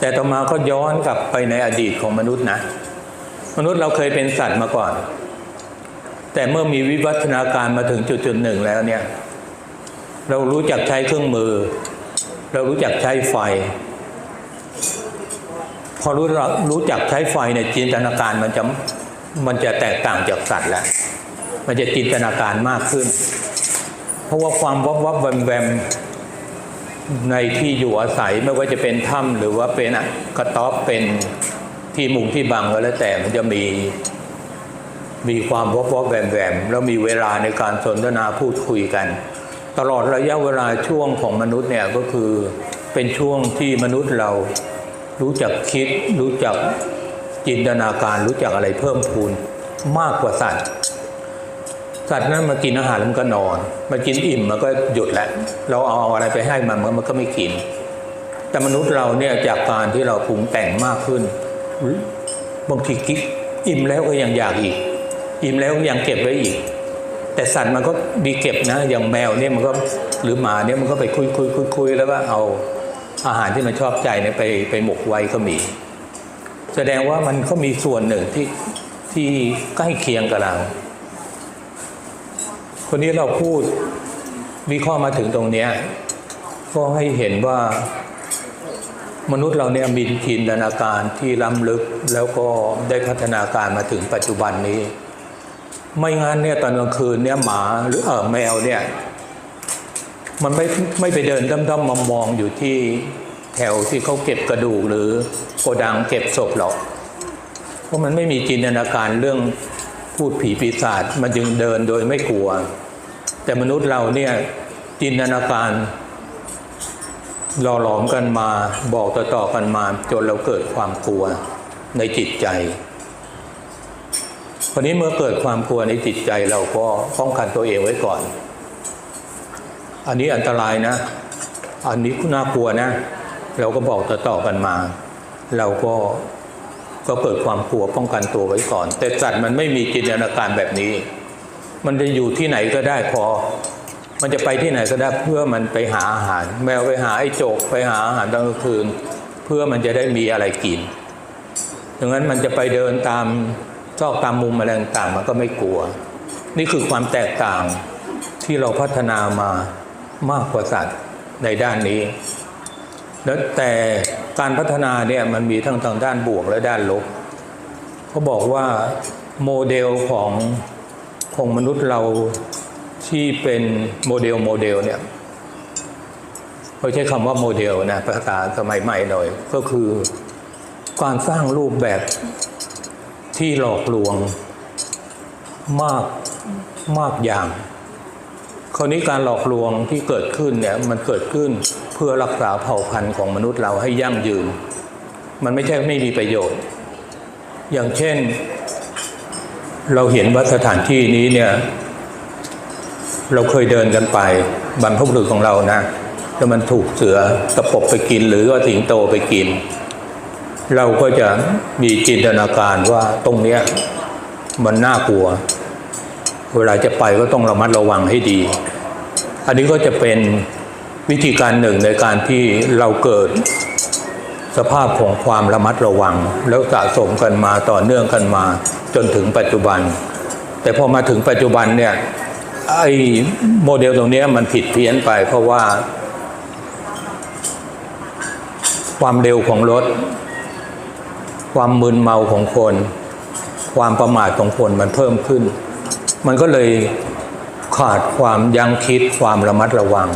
แต่ต่อมาก็ย้อนกลับไปในอดีตของมนุษย์นะ มนุษย์เราเคยเป็นสัตว์มาก่อน แต่เมื่อมีวิวัฒนาการมาถึงจุดจุดๆหนึ่งแล้วเนี่ย เรารู้จักใช้เครื่องมือ เรารู้จักใช้ไฟ พอรู้รู้จักใช้ไฟเนี่ยจินตนาการมันจะมันจะแตกต่างจากสัตว์แล้วมันจะจินตนาการมากขึ้น เพราะว่าความวับวับแวมแวม ในที่อยู่อาศัยไม่ว่าจะเป็นถ้ำหรือว่าเป็นกระต๊อบเป็นที่มุงที่บังก็แล้วแต่มันจะมีมีความวบวับแวมแวมแล้วมีเวลาในการสนทนาพูดคุยกัน ตลอดระยะเวลาช่วงของมนุษย์เนี่ยก็คือเป็นช่วงที่มนุษย์เรารู้จักคิด รู้จักจินตนาการ รู้จักอะไรเพิ่มพูนมากกว่าสัตว์ สัตว์นั้นมากินอาหารแล้วมันก็นอนมากินอิ่มมันก็หยุดแหละเราเอาอะไรไปให้มันมันก็ไม่กิน แต่มนุษย์เราเนี่ยจากการที่เราปรุงแต่งมากขึ้นบางทีกินอิ่มแล้วก็ยังอยากอีก อิ่มแล้วยังเก็บไว้อีก แต่สัตว์มันก็มีเก็บนะ อย่างแมวเนี่ยมันก็หรือหมาเนี่ยมันก็ไปคุยคุยคุยคุยแล้วก็เอาอาหารที่มันชอบใจเนี่ยไปไปหมกไว้ก็มี แสดงว่ามันก็มีส่วนหนึ่งที่ที่ใกล้เคียงกับเรา คนนี้เราพูดวิเคราะห์มาถึงตรงเนี้ยก็ให้เห็นว่ามนุษย์เราเนี่ยมีจินตนาการที่ล้ำลึกแล้วก็ได้พัฒนาการมาถึงปัจจุบันนี้ ไม่งั้นเนี่ยตอนกลางคืนเนี่ยหมาหรือเออแมวเนี่ย มันไม่ไม่ไปเดินด้อมๆมามองอยู่ที่แถวที่เขาเก็บกระดูกหรือโกดังเก็บศพหรอก เพราะมันไม่มีจินตนาการเรื่อง พูดผีปีศาจมันจึงเดินโดยไม่กลัว แต่มนุษย์เราเนี่ยจินตนาการหล่อหลอมกันมาบอกต่อๆกันมาจนเราเกิดความกลัวในจิตใจวันนี้เมื่อเกิดความกลัวในจิตใจเราก็ป้องกันตัวเองไว้ก่อน อันนี้อันตรายนะ อันนี้น่ากลัวนะ เราก็บอกต่อๆกันมา เราก็ ก็เกิดความกลัวป้องกันตัวไว้ก่อน แต่สัตว์มันไม่มีจินตนาการแบบนี้ มันจะอยู่ที่ไหนก็ได้พอ มันจะไปที่ไหนก็ได้เพื่อมันไปหาอาหาร แมวไปหาไอ้โจกไปหาอาหารตอนกลางคืน เพื่อมันจะได้มีอะไรกินดังนั้นมันจะไปเดินตามซอกตามมุมอะไรต่างมันก็ไม่กลัว นี่คือความแตกต่างที่เราพัฒนามามากกว่าสัตว์ในด้านนี้ แล้วแต่การพัฒนาเนี่ยมันมีทั้งทางด้านบวกและด้านลบเขาบอกว่าโมเดลของของมนุษย์เราที่เป็นโมเดลโมเดลเนี่ยเขาใช้คำว่าโมเดลนะภาษาสมัยใหม่หน่อย ก็คือการสร้างรูปแบบที่หลอกลวงมากมากอย่าง คราวนี้การหลอกลวงที่เกิดขึ้นเนี่ยมันเกิดขึ้นเพื่อรักษาเผ่าพันธุ์ของมนุษย์เราให้ยั่งยืน มันไม่ใช่ไม่มีประโยชน์ อย่างเช่น เราเห็นว่าสถานที่นี้เนี่ย เราเคยเดินกันไปบรรพบุรุษของเรานะแล้วมันถูกเสือตะปบไปกินหรือว่าสิงโตไปกิน เราก็จะมีจินตนาการว่าตรงเนี้ยมันน่ากลัว เวลาจะไปก็ต้องระมัดระวังให้ดี อันนี้ก็จะเป็นวิธีการหนึ่งในการที่เราเกิดสภาพของความระมัดระวัง แล้วสะสมกันมาต่อเนื่องกันมาจนถึงปัจจุบัน แต่พอมาถึงปัจจุบันเนี่ยไอ้โมเดลตรงนี้มันผิดเพี้ยนไป เพราะว่า ความเร็วของรถ ความมึนเมาของคน ความประมาทของคนมันเพิ่มขึ้น มันก็เลยขาดความยั้งคิดความระมัดระวัง